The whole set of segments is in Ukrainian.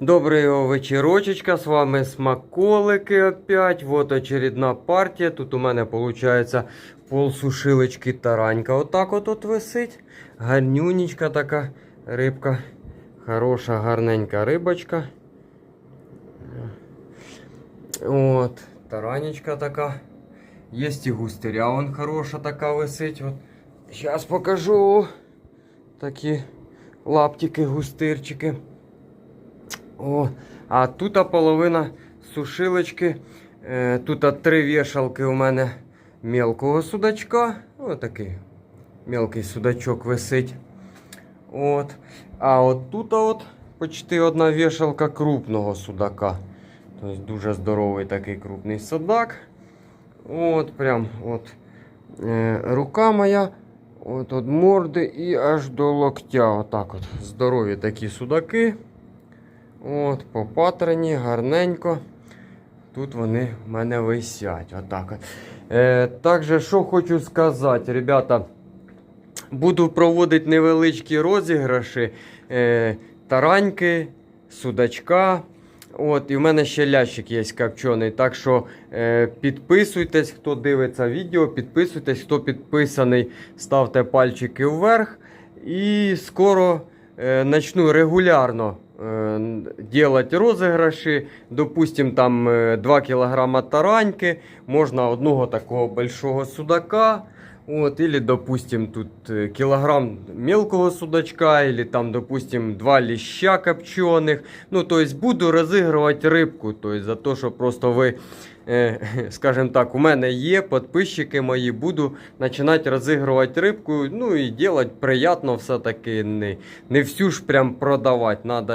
Доброго вечерочечка, с вами смаколики опять. Вот очередна партія. Тут у мене виходить полсушилочки таранька. Отак от от висить. Гарнюнечка така рибка. Хороша, гарненька рибочка. От, таранечка така. Є і густиря, вон хороша така висить. От. Зараз покажу. Такі лаптики, густирчики. О, а тут половина сушилочки. Е, тут три вішалки у мене мелкого судачка. О, такий мелкий судачок висить. От. А от тут от почти одна вішалка крупного судака. Тобто дуже здоровий такий крупний судак. От, прям от е, рука моя. От від морди і аж до локтя. Отак от. Здорові такі судаки. От, по патрині, гарненько. Тут вони в мене висять. Отак. Е, також, що хочу сказати, ребята, буду проводити невеличкі розіграші. Е, тараньки, судачка. От, і в мене ще лящик є копчений. Так що е, підписуйтесь, хто дивиться відео, підписуйтесь, хто підписаний, ставте пальчики вверх. І скоро е, начну регулярно делать розіграші. Допустим, там е, 2 кг тараньки, можна одного такого большого судака. Вот, или, допустим, тут э, килограмм мелкого судачка, или там, допустим, два леща копченых. Ну, то есть буду розігрувати рибку. То есть за те, що просто ви, е, скажімо так, у мене є підписчики мої, буду починати розігрувати рибку. Ну і робити приємно все-таки. Не, не всю ж прям продавати. Надо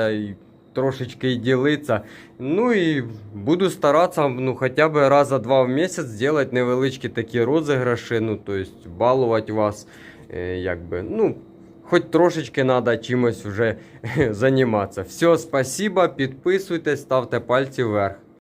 трошечки ділитися. Ну і буду старатися ну, хоча б раз за два в місяць зробити невеличкі такі розіграші, ну, тобто балувати вас, е, якби, ну, хоч трошечки треба чимось вже займатися. Все, спасибо, підписуйтесь, ставте пальці вверх.